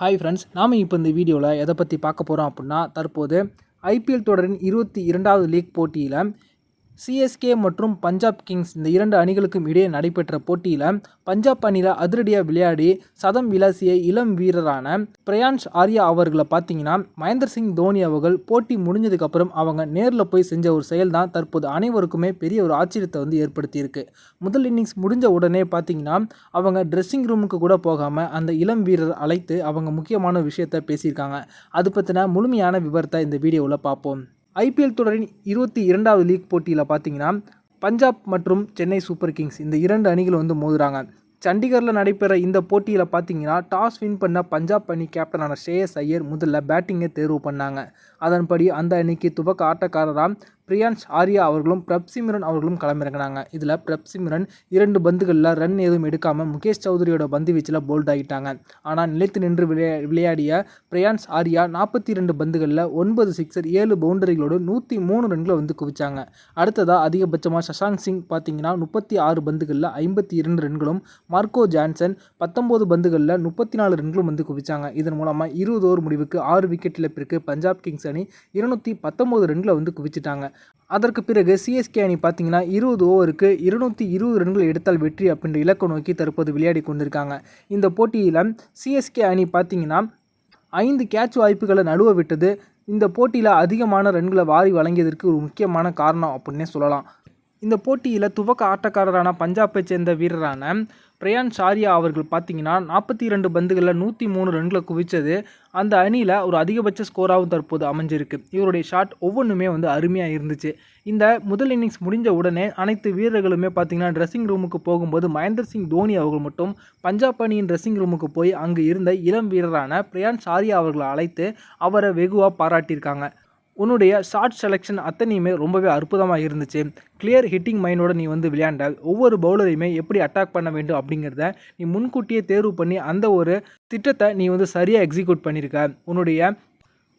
Hi friends நாம் இப்போ இந்த வீடியோவில் எதை பற்றி பார்க்க போகிறோம் அப்படின்னா தற்போது ஐபிஎல் தொடரின் இருபத்தி இரண்டாவது லீக் போட்டியில் சிஎஸ்கே மற்றும் பஞ்சாப் கிங்ஸ் இந்த இரண்டு அணிகளுக்கும் இடையே நடைபெற்ற போட்டியில் பஞ்சாப் அணியில் அதிரடியாக விளையாடி சதம் விளாசிய இளம் வீரரான பிரயான்ஷ் ஆர்யா அவர்களை பார்த்தீங்கன்னா மகேந்திர சிங் தோனி அவர்கள் போட்டி முடிஞ்சதுக்கப்புறம் அவங்க நேரில் போய் செஞ்ச ஒரு செயல் தான் தற்போது அனைவருக்குமே பெரிய ஒரு ஆச்சரியத்தை வந்து ஏற்படுத்தியிருக்கு. முதல் இன்னிங்ஸ் முடிஞ்ச உடனே பார்த்தீங்கன்னா அவங்க ட்ரெஸ்ஸிங் ரூமுக்கு கூட போகாமல் அந்த இளம் வீரர் அழைத்து அவங்க முக்கியமான விஷயத்தை பேசியிருக்காங்க. அது பற்றின முழுமையான விவரத்தை இந்த வீடியோவில் பார்ப்போம். ஐபிஎல் தொடரின் இருபத்தி இரண்டாவது லீக் போட்டியில் பார்த்தீங்கன்னா பஞ்சாப் மற்றும் சென்னை சூப்பர் கிங்ஸ் இந்த இரண்டு அணிகள் வந்து மோதுறாங்க. சண்டிகரில் நடைபெற இந்த போட்டியில் பார்த்தீங்கன்னா டாஸ் வின் பண்ண பஞ்சாப் அணி கேப்டனான ஸ்ரேயஸ் ஐயர் முதல்ல பேட்டிங்கை தேர்வு பண்ணாங்க. அதன்படி அந்த அணிக்கு துவக்க ஆட்டக்காரராக பிரியான்ஸ் ஆர்யா அவர்களும் பிரப்சிமிரன் அவர்களும் களமிறங்கினாங்க. இதில் பிரப்சிமிரன் இரண்டு பந்துகளில் ரன் எதுவும் எடுக்காமல் முகேஷ் சௌத்ரியோட பந்து வீச்சில் போல்ட் ஆகிட்டாங்க ஆனால் நிலைத்து நின்று விளையா விளையாடிய பிரியான்ஸ் ஆர்யா நாற்பத்தி ரெண்டு பந்துகளில் ஒன்பது சிக்ஸர் ஏழு பவுண்டரிகளோடு நூற்றி மூணு ரன்களை வந்து குவிச்சாங்க. அடுத்ததாக அதிகபட்சமாக சஷாங்க் சிங் பார்த்தீங்கன்னா முப்பத்தி ஆறு பந்துகளில் ஐம்பத்தி இரண்டு ரன்களும் மார்க்கோ ஜான்சன் பத்தொம்போது பந்துகளில் முப்பத்தி நாலு ரன்களும் வந்து குவிச்சாங்க. இதன் மூலமாக இருபது ஓவர் முடிவுக்கு ஆறு விக்கெட் இழப்பிற்கு பஞ்சாப் கிங்ஸ் அணி இருநூற்றி பத்தொம்போது ரன்களை வந்து குவிச்சிட்டாங்க. அதற்கு பிறகு சிஎஸ்கே அணி பார்த்தீங்கன்னா இருபது ஓவருக்கு இருநூற்றி இருபது ரன்கள் எடுத்தால் வெற்றி அப்படின்ற இலக்கை நோக்கி தற்போது விளையாடி கொண்டிருக்காங்க. இந்த போட்டியில் சிஎஸ்கே அணி பார்த்தீங்கன்னா ஐந்து கேட்ச் வாய்ப்புகளை நடுவ விட்டது. இந்த போட்டியில் அதிகமான ரன்களை வாரி வழங்கியதற்கு ஒரு முக்கியமான காரணம் அப்படின்னே சொல்லலாம். இந்த போட்டியில் துவக்க ஆட்டக்காரரான பஞ்சாப்பை சேர்ந்த வீரரான பிரயான் சாரியா அவர்கள் பார்த்தீங்கன்னா நாற்பத்தி இரண்டு பந்துகளில் நூற்றி மூணு ரன்களை குவித்தது. அந்த அணியில் ஒரு அதிகபட்ச ஸ்கோராகவும் தற்போது அமைஞ்சிருக்கு. இவருடைய ஷாட் ஒவ்வொன்றுமே வந்து அருமையாக இருந்துச்சு. இந்த முதல் இன்னிங்ஸ் முடிஞ்ச உடனே அனைத்து வீரர்களுமே பார்த்தீங்கன்னா ட்ரெஸ்ஸிங் ரூமுக்கு போகும்போது மகேந்திர சிங் தோனி அவர்கள் மட்டும் பஞ்சாப் அணியின் ட்ரெஸ்ஸிங் ரூமுக்கு போய் அங்கு இருந்த இளம் வீரரான பிரயான் சாரியா அவர்களை அழைத்து அவரை வெகுவாக பாராட்டியிருக்காங்க. உன்னுடைய ஷார்ட் செலெக்ஷன் அத்தனையுமே ரொம்பவே அற்புதமாக இருந்துச்சு. கிளியர் ஹிட்டிங் மைண்டோட நீ வந்து விளையாண்ட ஒவ்வொரு பவுலரையுமே எப்படி அட்டாக் பண்ண வேண்டும் அப்படிங்கிறத நீ முன்கூட்டியே தேர்வு பண்ணி அந்த ஒரு திட்டத்தை நீ வந்து சரியாக எக்ஸிக்யூட் பண்ணியிருக்க உன்னுடைய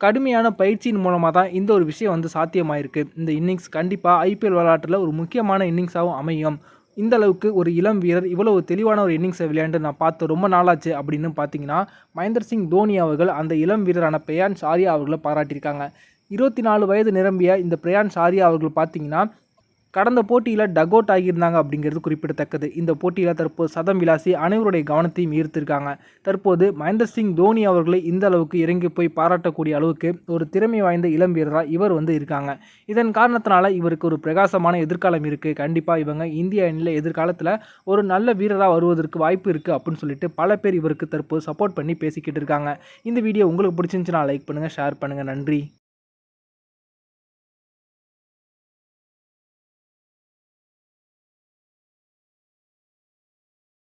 கடுமையான பயிற்சியின் மூலமாக தான் இந்த ஒரு விஷயம் வந்து சாத்தியமாயிருக்கு. இந்த இன்னிங்ஸ் கண்டிப்பாக ஐபிஎல் விளையாட்டில் ஒரு முக்கியமான இன்னிங்ஸாகவும் அமையும். இந்த அளவுக்கு ஒரு இளம் வீரர் இவ்வளவு தெளிவான ஒரு இன்னிங்ஸை விளையாண்டு நான் பார்த்து ரொம்ப நாளாச்சு அப்படின்னு பார்த்தீங்கன்னா மகேந்திர சிங் தோனி அவர்கள் அந்த இளம் வீரரான பெயான் சாரியா அவர்களை பாராட்டியிருக்காங்க. இருபத்தி நாலு வயது நிரம்பிய இந்த பிரயான் சாரியா அவர்கள் பார்த்தீங்கன்னா கடந்த போட்டியில் டக் அவுட் ஆகியிருந்தாங்க அப்படிங்கிறது குறிப்பிடத்தக்கது. இந்த போட்டியில் தற்போது சதம் விலாசி அனைவருடைய கவனத்தையும் ஈர்த்திருக்காங்க. தற்போது மகேந்திர சிங் தோனி அவர்களை இந்த அளவுக்கு இறங்கி போய் பாராட்டக்கூடிய அளவுக்கு ஒரு திறமை வாய்ந்த இளம் வீரராக இவர் வந்து இருக்காங்க. இதன் காரணத்தினால இவருக்கு ஒரு பிரகாசமான எதிர்காலம் இருக்குது கண்டிப்பாக இவங்க இந்திய அணியில் எதிர்காலத்தில் ஒரு நல்ல வீரராக வருவதற்கு வாய்ப்பு இருக்குது அப்படின்னு சொல்லிட்டு பல பேர் இவருக்கு தற்போது சப்போர்ட் பண்ணி பேசிக்கிட்டு இருக்காங்க. இந்த வீடியோ உங்களுக்கு பிடிச்சிருந்துச்சுன்னா லைக் பண்ணுங்கள் ஷேர் பண்ணுங்கள் நன்றி.